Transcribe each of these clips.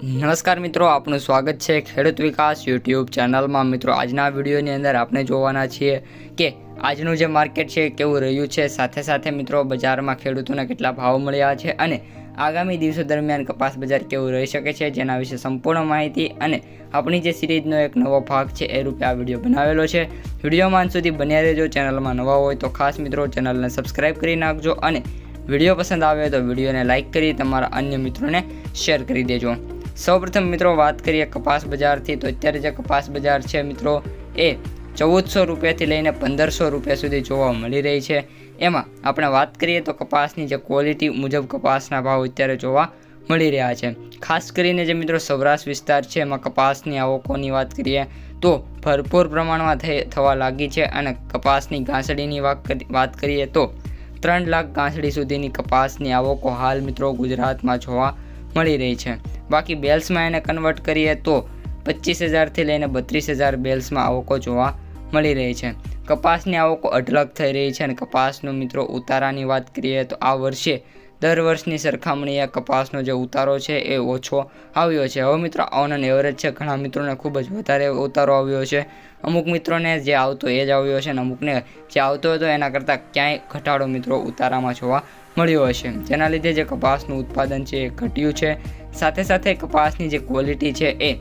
નમસ્કાર મિત્રો, આપનું સ્વાગત છે ખેડૂત વિકાસ યુટ્યુબ ચેનલમાં. મિત્રો, આજના વિડીયોની અંદર આપણે જોવાના છીએ કે આજનું જે માર્કેટ છે કેવું રહ્યું છે. સાથે સાથે મિત્રો, બજારમાં ખેડૂતોને કેટલા ભાવ મળ્યા છે અને આગામી દિવસો દરમિયાન કપાસ બજાર કેવું રહી શકે છે જેના વિશે સંપૂર્ણ માહિતી અને આપણી જે સિરીઝનો એક નવો ભાગ છે, એ રૂપે આ વીડિયો બનાવેલો છે. વિડીયોમાં અંત સુધી બન્યા રહેજો. ચેનલમાં નવા હોય તો ખાસ મિત્રો, ચેનલને સબસ્ક્રાઈબ કરી નાખજો અને વીડિયો પસંદ આવે તો વિડીયોને લાઇક કરી તમારા અન્ય મિત્રોને શેર કરી દેજો. સૌપ્રથમ મિત્રો વાત કરીએ કપાસ બજારથી, તો અત્યારે જે કપાસ બજાર છે મિત્રો, એ ચૌદસો રૂપિયાથી લઈને પંદરસો રૂપિયા સુધી જોવા મળી રહી છે. એમાં આપણે વાત કરીએ તો કપાસની જે ક્વોલિટી મુજબ કપાસના ભાવ અત્યારે જોવા મળી રહ્યા છે. ખાસ કરીને જે મિત્રો સૌરાષ્ટ્ર વિસ્તાર છે, એમાં કપાસની આવકોની વાત કરીએ, તો ભરપૂર પ્રમાણમાં થઈ, થવા લાગી છે અને કપાસની ઘાસડીની વાત કરી- વાત કરીએ તો ત્રણ લાખ ઘાસડી સુધીની કપાસની આવકો હાલ મિત્રો ગુજરાતમાં જોવા મળી રહી છે. બાકી બેલ્સમાં એને કન્વર્ટ કરીએ તો પચીસ હજારથી લઈને બત્રીસ હજાર બેલ્સમાં આવકો જોવા મળી રહી છે. કપાસની આવકો અઢળક થઈ રહી છે અને કપાસનો મિત્રો ઉતારાની વાત કરીએ તો આ વર્ષે દર વર્ષની સરખામણીએ કપાસનો જે ઉતારો છે એ ઓછો આવ્યો છે. હવે મિત્રો ઓન એન એવરેજ છે. ઘણા મિત્રોને ખૂબ જ વધારે ઉતારો આવ્યો છે. અમુક મિત્રોને જે આવતો એ જ આવ્યો છે અને અમુકને જે આવતો હતો એના કરતાં ક્યાંય ઘટાડો મિત્રો ઉતારામાં જોવા મળ્યો હશે. જેના લીધે જે કપાસનું ઉત્પાદન છે એ ઘટ્યું છે. સાથે સાથે કપાસની જે ક્વોલિટી છે એ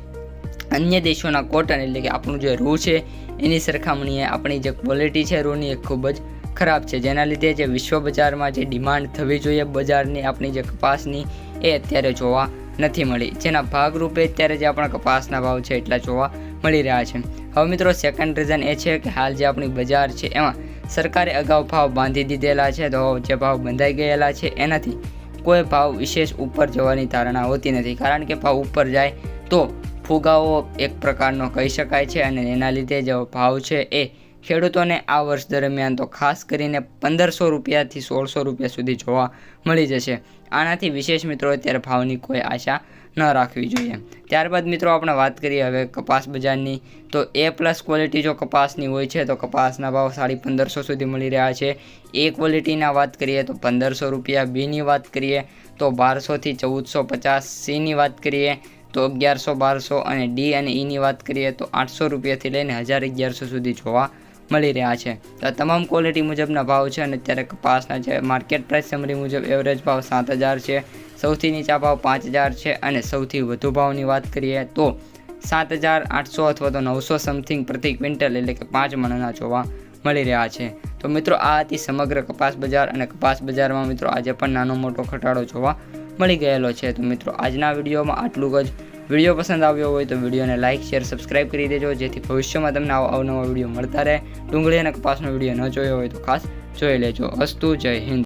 અન્ય દેશોના કોટન એટલે કે આપણું જે રૂ છે, એની સરખામણીએ આપણી જે ક્વોલિટી છે રૂની એ ખૂબ જ ખરાબ છે. જેના લીધે જે વિશ્વ બજારમાં જે ડિમાન્ડ થવી જોઈએ બજારની આપણી જે કપાસની એ અત્યારે જોવા નથી મળી. જેના ભાગરૂપે અત્યારે જે આપણા કપાસના ભાવ છે એટલા જોવા મળી રહ્યા છે. હવે મિત્રો સેકન્ડ રીઝન એ છે કે હાલ જે આપણી બજાર છે એમાં સરકારે અગાઉ ભાવ બાંધી દીધેલા છે, તો જે ભાવ બંધાઈ ગયેલા છે, એનાથી કોઈ ભાવ વિશેષ ઉપર જવાની ધારણા હોતી નથી. કારણ કે ભાવ ઉપર જાય તો ફુગાવો એક પ્રકારનો કહી શકાય છે અને એના લીધે જે ભાવ છે એ ખેડૂતોને આ વર્ષ દરમિયાન તો ખાસ કરીને પંદરસો રૂપિયાથી સોળસો રૂપિયા સુધી જોવા મળી જશે. આનાથી વિશેષ મિત્રો અત્યારે ભાવની કોઈ આશા ન રાખવી જોઈએ. ત્યારબાદ મિત્રો આપણે વાત કરીએ હવે કપાસ બજારની. તો એ પ્લસ ક્વોલિટી જો કપાસની હોય છે તો કપાસના ભાવ સાડી પંદરસો સુધી મળી રહ્યા છે. એ ક્વોલિટીના વાત કરીએ તો પંદરસો રૂપિયા. બીની વાત કરીએ તો બારસોથી ચૌદસો પચાસ. સીની વાત કરીએ તો અગિયારસો બારસો. અને ડી અને ઈની વાત કરીએ તો આઠસો રૂપિયાથી લઈને હજાર અગિયારસો સુધી જોવા મળી રહ્યા છે. તો તમામ ક્વોલિટી મુજબના ભાવ છે અને અત્યારે કપાસના જે માર્કેટ પ્રાઇસ સમરી મુજબ એવરેજ ભાવ સાત હજાર છે, સૌથી નીચા ભાવ પાંચ હજાર છે અને સૌથી વધુ ભાવની વાત કરીએ તો સાત હજાર આઠસો અથવા તો નવસો સમથિંગ પ્રતિ ક્વિન્ટલ એટલે કે પાંચ મણના જોવા મળી રહ્યા છે. તો મિત્રો, આ હતી સમગ્ર કપાસ બજાર અને કપાસ બજારમાં મિત્રો આજે પણ નાનો મોટો ઘટાડો જોવા મળી ગયેલો છે. તો મિત્રો, આજના વિડીયોમાં આટલું જ. વીડિયો પસંદ આવ્યો હોય તો વિડીયોને લાઇક શેર, સબસ્ક્રાઇબ કરી દેજો. જેથી ભવિષ્યમાં તમને આવો અવનવો વીડિયો મળતા રહે. ડુંગળી અને કપાસનો વીડિયો ન જોયો હોય તો ખાસ જોઈ લેજો. અસ્તુ, જય હિન્દ.